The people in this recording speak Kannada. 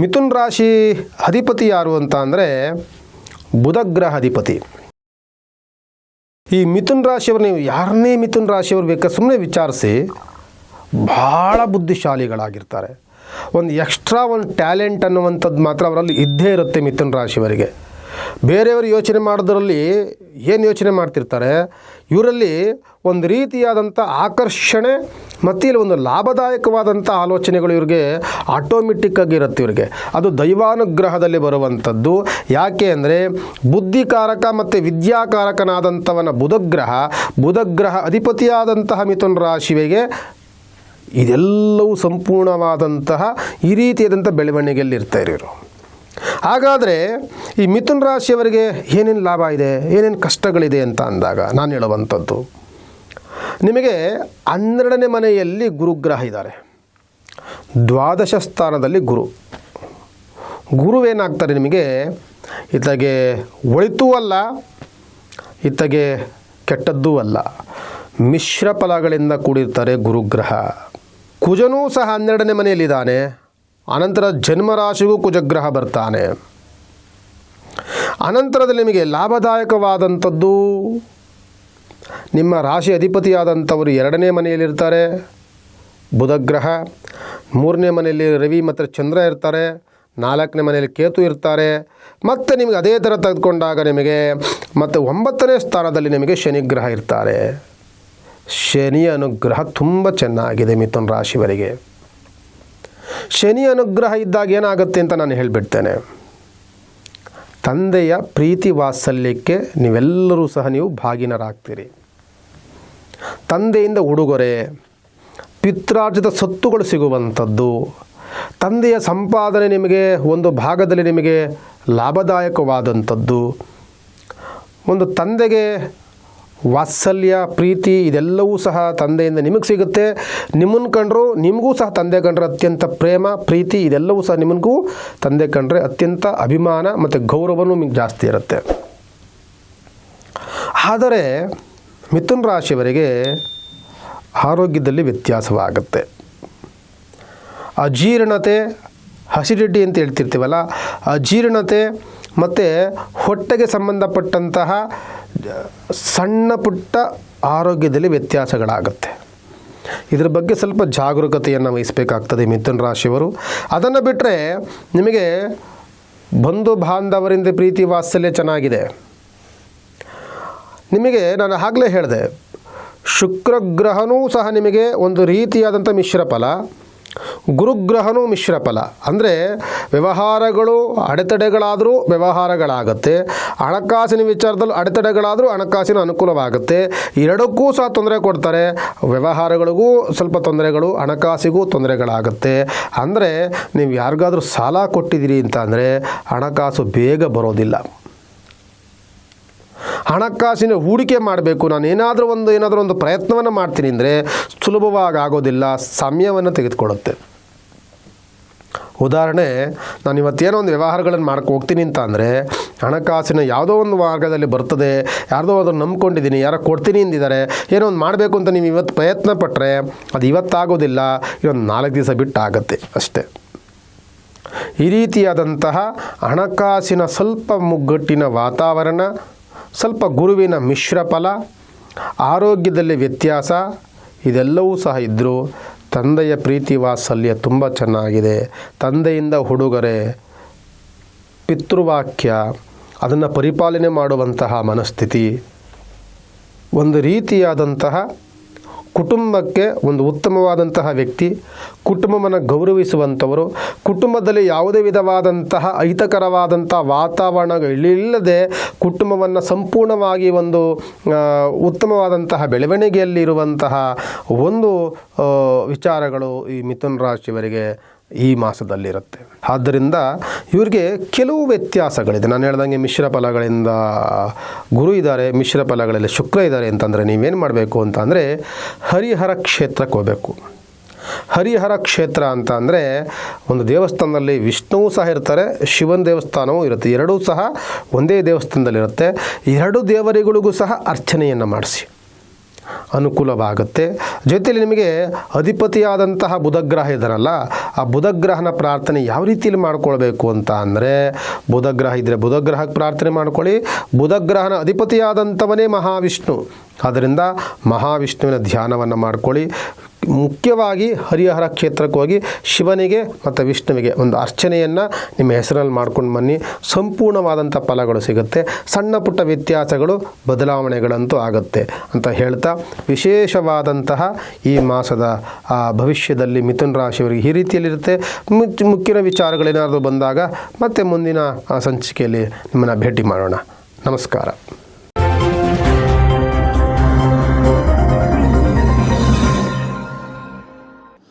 ಮಿಥುನ್ ರಾಶಿ ಅಧಿಪತಿ ಯಾರು ಅಂತ ಅಂದರೆ ಬುಧಗ್ರಹ ಅಧಿಪತಿ. ಈ ಮಿಥುನ್ ರಾಶಿಯವರು ನೀವು ಯಾರನ್ನೇ ಮಿಥುನ್ ರಾಶಿಯವರು ಬೇಕಾದ್ರೆ ಸುಮ್ಮನೆ ವಿಚಾರಿಸಿ ಭಾಳ ಬುದ್ಧಿಶಾಲಿಗಳಾಗಿರ್ತಾರೆ. ಒಂದು ಎಕ್ಸ್ಟ್ರಾ ಒಂದು ಟ್ಯಾಲೆಂಟ್ ಅನ್ನುವಂಥದ್ದು ಮಾತ್ರ ಅವರಲ್ಲಿ ಇದ್ದೇ ಇರುತ್ತೆ ಮಿಥುನ್ ರಾಶಿಯವರಿಗೆ. ಬೇರೆಯವರು ಯೋಚನೆ ಮಾಡೋದ್ರಲ್ಲಿ ಏನು ಯೋಚನೆ ಮಾಡ್ತಿರ್ತಾರೆ? ಇವರಲ್ಲಿ ಒಂದು ರೀತಿಯಾದಂಥ ಆಕರ್ಷಣೆ ಮತ್ತು ಇಲ್ಲಿ ಒಂದು ಲಾಭದಾಯಕವಾದಂಥ ಆಲೋಚನೆಗಳು ಇವ್ರಿಗೆ ಆಟೋಮೆಟಿಕ್ ಆಗಿ ಇರುತ್ತೆ ಇವ್ರಿಗೆ. ಅದು ದೈವಾನುಗ್ರಹದಲ್ಲಿ ಬರುವಂಥದ್ದು ಯಾಕೆ ಅಂದರೆ ಬುದ್ಧಿಕಾರಕ ಮತ್ತು ವಿದ್ಯಾಕಾರಕನಾದಂಥವನ ಬುಧಗ್ರಹ ಬುಧಗ್ರಹ ಅಧಿಪತಿಯಾದಂತಹ ಮಿಥುನ್ ರಾಶಿವಿಗೆ ಇದೆಲ್ಲವೂ ಸಂಪೂರ್ಣವಾದಂತಹ ಈ ರೀತಿಯಾದಂಥ ಬೆಳವಣಿಗೆಯಲ್ಲಿ ಇರ್ತಾರೆ ಇವರು ಹಾಗಾದರೆ ಈ ಮಿಥುನ್ ರಾಶಿಯವರಿಗೆ ಏನೇನು ಲಾಭ ಇದೆ, ಏನೇನು ಕಷ್ಟಗಳಿದೆ ಅಂತ ಅಂದಾಗ ನಾನು ಹೇಳುವಂಥದ್ದು, ನಿಮಗೆ ಹನ್ನೆರಡನೇ ಮನೆಯಲ್ಲಿ ಗುರುಗ್ರಹ ಇದ್ದಾರೆ. ದ್ವಾದಶ ಸ್ಥಾನದಲ್ಲಿ ಗುರು. ಗುರುವೇನಾಗ್ತಾರೆ ನಿಮಗೆ? ಇತ್ತಗೆ ಒಳಿತೂ ಅಲ್ಲ ಇತ್ತಗೆ ಕೆಟ್ಟದ್ದೂ ಅಲ್ಲ. ಮಿಶ್ರ ಫಲಗಳಿಂದ ಕೂಡಿರ್ತಾರೆ ಗುರುಗ್ರಹ. ಕುಜನೂ ಸಹ ಹನ್ನೆರಡನೇ ಮನೆಯಲ್ಲಿದ್ದಾನೆ. ಅನಂತರ ಜನ್ಮರಾಶಿಗೂ ಕುಜಗ್ರಹ ಬರ್ತಾನೆ. ಅನಂತರದಲ್ಲಿ ನಿಮಗೆ ಲಾಭದಾಯಕವಾದಂಥದ್ದು, ನಿಮ್ಮ ರಾಶಿ ಅಧಿಪತಿಯಾದಂಥವರು ಎರಡನೇ ಮನೆಯಲ್ಲಿರ್ತಾರೆ, ಬುಧಗ್ರಹ, ಮೂರನೇ ಮನೆಯಲ್ಲಿ ರವಿ ಮತ್ತು ಚಂದ್ರ ಇರ್ತಾರೆ, ನಾಲ್ಕನೇ ಮನೆಯಲ್ಲಿ ಕೇತು ಇರ್ತಾರೆ, ಮತ್ತು ನಿಮಗೆ ಅದೇ ಥರ ತೆಗೆದುಕೊಂಡಾಗ ನಿಮಗೆ ಮತ್ತು ಒಂಬತ್ತನೇ ಸ್ಥಾನದಲ್ಲಿ ನಿಮಗೆ ಶನಿಗ್ರಹ ಇರ್ತಾರೆ. ಶನಿ ಅನುಗ್ರಹ ತುಂಬ ಚೆನ್ನಾಗಿದೆ ಮಿಥುನ್ ರಾಶಿಯವರಿಗೆ. ಶನಿ ಅನುಗ್ರಹ ಇದ್ದಾಗ ಏನಾಗುತ್ತೆ ಅಂತ ನಾನು ಹೇಳಿಬಿಡ್ತೇನೆ. ತಂದೆಯ ಪ್ರೀತಿ ವಾತ್ಸಲ್ಯಕ್ಕೆ ನೀವೆಲ್ಲರೂ ಸಹ ನೀವು ಭಾಗಿನರಾಗ್ತೀರಿ. ತಂದೆಯಿಂದ ಉಡುಗೊರೆ, ಪಿತ್ರಾರ್ಜಿತ ಸೊತ್ತುಗಳು ಸಿಗುವಂಥದ್ದು, ತಂದೆಯ ಸಂಪಾದನೆ ನಿಮಗೆ ಒಂದು ಭಾಗದಲ್ಲಿ ನಿಮಗೆ ಲಾಭದಾಯಕವಾದಂಥದ್ದು, ಒಂದು ತಂದೆಗೆ ವಾತ್ಸಲ್ಯ, ಪ್ರೀತಿ, ಇದೆಲ್ಲವೂ ಸಹ ತಂದೆಯಿಂದ ನಿಮಗೆ ಸಿಗುತ್ತೆ. ನಿಮ್ಮನ್ನು ಕಂಡ್ರು ನಿಮಗೂ ಸಹ ತಂದೆ ಕಂಡ್ರೆ ಅತ್ಯಂತ ಪ್ರೇಮ, ಪ್ರೀತಿ, ಇದೆಲ್ಲವೂ ಸಹ ನಿಮಗೂ ತಂದೆ ಕಂಡ್ರೆ ಅತ್ಯಂತ ಅಭಿಮಾನ ಮತ್ತು ಗೌರವನೂ ನಿಮಗೆ ಜಾಸ್ತಿ ಇರುತ್ತೆ. ಆದರೆ ಮಿಥುನ್ ರಾಶಿಯವರಿಗೆ ಆರೋಗ್ಯದಲ್ಲಿ ವ್ಯತ್ಯಾಸವಾಗುತ್ತೆ. ಅಜೀರ್ಣತೆ ಹಸಿಡಿಟಿ ಅಂತ ಹೇಳ್ತಿರ್ತೀವಲ್ಲ, ಅಜೀರ್ಣತೆ ಮತ್ತು ಹೊಟ್ಟೆಗೆ ಸಂಬಂಧಪಟ್ಟಂತಹ ಸಣ್ಣ ಪುಟ್ಟ ಆರೋಗ್ಯದಲ್ಲಿ ವ್ಯತ್ಯಾಸಗಳಾಗುತ್ತೆ. ಇದ್ರ ಬಗ್ಗೆ ಸ್ವಲ್ಪ ಜಾಗರೂಕತೆಯನ್ನು ವಹಿಸಬೇಕಾಗ್ತದೆ ಮಿಥುನ ರಾಶಿಯವರು. ಅದನ್ನು ಬಿಟ್ಟರೆ ನಿಮಗೆ ಬಂಧು ಬಾಂಧವರಿಂದ ಪ್ರೀತಿ ವಾತ್ಸಲ್ಯ ಚೆನ್ನಾಗಿದೆ. ನಿಮಗೆ ನಾನು ಆಗಲೇ ಹೇಳಿದೆ ಶುಕ್ರಗ್ರಹನೂ ಸಹ ನಿಮಗೆ ಒಂದು ರೀತಿಯಾದಂಥ ಮಿಶ್ರ ಫಲ. ಗುರುಗ್ರಹನೂ ಮಿಶ್ರ ಫಲ ಅಂದರೆ ವ್ಯವಹಾರಗಳು ಅಡೆತಡೆಗಳಾದರೂ ವ್ಯವಹಾರಗಳಾಗುತ್ತೆ, ಹಣಕಾಸಿನ ವಿಚಾರದಲ್ಲಿ ಅಡೆತಡೆಗಳಾದರೂ ಹಣಕಾಸಿನ ಅನುಕೂಲವಾಗುತ್ತೆ. ಎರಡಕ್ಕೂ ಸಹ ತೊಂದರೆ ಕೊಡ್ತಾರೆ. ವ್ಯವಹಾರಗಳಿಗೂ ಸ್ವಲ್ಪ ತೊಂದರೆಗಳು, ಹಣಕಾಸಿಗೂ ತೊಂದರೆಗಳಾಗುತ್ತೆ. ಅಂದರೆ ನೀವು ಯಾರಿಗಾದರೂ ಸಾಲ ಕೊಟ್ಟಿದ್ದೀರಿ ಅಂತ ಅಂದರೆ ಹಣಕಾಸು ಬೇಗ ಬರೋದಿಲ್ಲ. ಹಣಕಾಸಿನ ಹೂಡಿಕೆ ಮಾಡಬೇಕು. ನಾನು ಏನಾದರೂ ಒಂದು ಏನಾದರೂ ಒಂದು ಪ್ರಯತ್ನವನ್ನು ಮಾಡ್ತೀನಿ ಅಂದರೆ ಸುಲಭವಾಗಿ ಆಗೋದಿಲ್ಲ, ಸಮಯವನ್ನು ತೆಗೆದುಕೊಳ್ಳುತ್ತೆ. ಉದಾಹರಣೆ, ನಾನು ಇವತ್ತೇನೋ ಒಂದು ವ್ಯವಹಾರಗಳನ್ನು ಮಾಡಕ್ಕೆ ಹೋಗ್ತೀನಿ ಅಂತ ಅಂದರೆ, ಹಣಕಾಸಿನ ಯಾವುದೋ ಒಂದು ಮಾರ್ಗದಲ್ಲಿ ಬರ್ತದೆ, ಯಾರ್ದೋ ಅದನ್ನು ನಂಬ್ಕೊಂಡಿದ್ದೀನಿ, ಯಾರೋ ಕೊಡ್ತೀನಿ ಅಂದಿದ್ದಾರೆ, ಏನೋ ಒಂದು ಮಾಡಬೇಕು ಅಂತ ನೀವು ಇವತ್ತು ಪ್ರಯತ್ನ ಪಟ್ಟರೆ ಅದು ಇವತ್ತಾಗೋದಿಲ್ಲ ಇನ್ನೊಂದು ನಾಲ್ಕು ದಿವಸ ಬಿಟ್ಟು ಆಗುತ್ತೆ ಅಷ್ಟೇ. ಈ ರೀತಿಯಾದಂತಹ ಹಣಕಾಸಿನ ಸ್ವಲ್ಪ ಮುಗ್ಗಟ್ಟಿನ ವಾತಾವರಣ, ಸ್ವಲ್ಪ ಗುರುವಿನ ಮಿಶ್ರ ಫಲ, ಆರೋಗ್ಯದಲ್ಲಿ ವ್ಯತ್ಯಾಸ, ಇದೆಲ್ಲವೂ ಸಹ ಇದ್ದರೂ ತಂದೆಯ ಪ್ರೀತಿ ವಾತ್ಸಲ್ಯ ತುಂಬ ಚೆನ್ನಾಗಿದೆ. ತಂದೆಯಿಂದ ಹುಡುಗರೆ ಪಿತೃವಾಕ್ಯ ಅದನ್ನು ಪರಿಪಾಲನೆ ಮಾಡುವಂತಹ ಮನಸ್ಥಿತಿ. ಒಂದು ರೀತಿಯಾದಂತಹ ಕುಟುಂಬಕ್ಕೆ ಒಂದು ಉತ್ತಮವಾದಂತಹ ವ್ಯಕ್ತಿ, ಕುಟುಂಬವನ್ನು ಗೌರವಿಸುವಂಥವರು, ಕುಟುಂಬದಲ್ಲಿ ಯಾವುದೇ ವಿಧವಾದಂತಹ ಅಹಿತಕರವಾದಂಥ ವಾತಾವರಣಗಳಿಲ್ಲದೆ ಕುಟುಂಬವನ್ನು ಸಂಪೂರ್ಣವಾಗಿ ಒಂದು ಉತ್ತಮವಾದಂತಹ ಬೆಳವಣಿಗೆಯಲ್ಲಿರುವಂತಹ ಒಂದು ವಿಚಾರಗಳು ಈ ಮಿಥುನ್ ರಾಶಿಯವರಿಗೆ ಈ ಮಾಸದಲ್ಲಿರುತ್ತೆ. ಆದ್ದರಿಂದ ಇವರಿಗೆ ಕೆಲವು ವ್ಯತ್ಯಾಸಗಳಿದೆ. ನಾನು ಹೇಳ್ದಂಗೆ ಮಿಶ್ರ ಫಲಗಳಿಂದ ಗುರು ಇದ್ದಾರೆ, ಮಿಶ್ರ ಫಲಗಳಲ್ಲಿ ಶುಕ್ರ ಇದ್ದಾರೆ ಅಂತಂದರೆ ನೀವೇನು ಮಾಡಬೇಕು ಅಂತ ಅಂದರೆ ಹರಿಹರ ಕ್ಷೇತ್ರಕ್ಕೆ ಹೋಗಬೇಕು. ಹರಿಹರ ಕ್ಷೇತ್ರ ಅಂತ ಅಂದರೆ ಒಂದು ದೇವಸ್ಥಾನದಲ್ಲಿ ವಿಷ್ಣುವು ಸಹ ಇರ್ತಾರೆ, ಶಿವನ ದೇವಸ್ಥಾನವೂ ಇರುತ್ತೆ. ಎರಡೂ ಸಹ ಒಂದೇ ದೇವಸ್ಥಾನದಲ್ಲಿರುತ್ತೆ. ಎರಡು ದೇವರುಗಳಿಗೂ ಸಹ ಅರ್ಚನೆಯನ್ನು ಮಾಡಿಸಿ. ಅನುಕೂಲವಾಗುತ್ತೆ. ಜೊತೆಯಲ್ಲಿ ನಿಮಗೆ ಅಧಿಪತಿಯಾದಂತಹ ಬುಧಗ್ರಹ ಇದ್ದಾರಲ್ಲ ಆ ಬುಧಗ್ರಹನ ಪ್ರಾರ್ಥನೆ ಯಾವ ರೀತಿಯಲ್ಲಿ ಮಾಡ್ಕೊಳ್ಬೇಕು ಅಂತ ಅಂದರೆ, ಬುಧಗ್ರಹ ಇದ್ದರೆ ಬುಧಗ್ರಹಕ್ಕೆ ಪ್ರಾರ್ಥನೆ ಮಾಡ್ಕೊಳ್ಳಿ. ಬುಧಗ್ರಹನ ಅಧಿಪತಿಯಾದಂಥವನೇ ಮಹಾವಿಷ್ಣು. ಆದ್ದರಿಂದ ಮಹಾವಿಷ್ಣುವಿನ ಧ್ಯಾನವನ್ನು ಮಾಡ್ಕೊಳ್ಳಿ. ಮುಖ್ಯವಾಗಿ ಹರಿಹರ ಕ್ಷೇತ್ರಕ್ಕೆ ಹೋಗಿ ಶಿವನಿಗೆ ಮತ್ತು ವಿಷ್ಣುವಿಗೆ ಒಂದು ಅರ್ಚನೆಯನ್ನು ನಿಮ್ಮ ಹೆಸರಲ್ಲಿ ಮಾಡ್ಕೊಂಡು ಬನ್ನಿ. ಸಂಪೂರ್ಣವಾದಂಥ ಫಲಗಳು ಸಿಗುತ್ತೆ. ಸಣ್ಣ ಪುಟ್ಟ ವ್ಯತ್ಯಾಸಗಳು ಬದಲಾವಣೆಗಳಂತೂ ಆಗುತ್ತೆ ಅಂತ ಹೇಳ್ತಾ ವಿಶೇಷವಾದಂತಹ ಈ ಮಾಸದ ಭವಿಷ್ಯದಲ್ಲಿ ಮಿಥುನ್ ರಾಶಿಯವರಿಗೆ ಈ ರೀತಿಯಲ್ಲಿರುತ್ತೆ. ಮುಖ್ಯನ ಮುಖ್ಯ ವಿಚಾರಗಳೇನಾದರೂ ಬಂದಾಗ ಮತ್ತೆ ಮುಂದಿನ ಸಂಚಿಕೆಯಲ್ಲಿ ನಿಮ್ಮನ್ನು ಭೇಟಿ ಮಾಡೋಣ. ನಮಸ್ಕಾರ.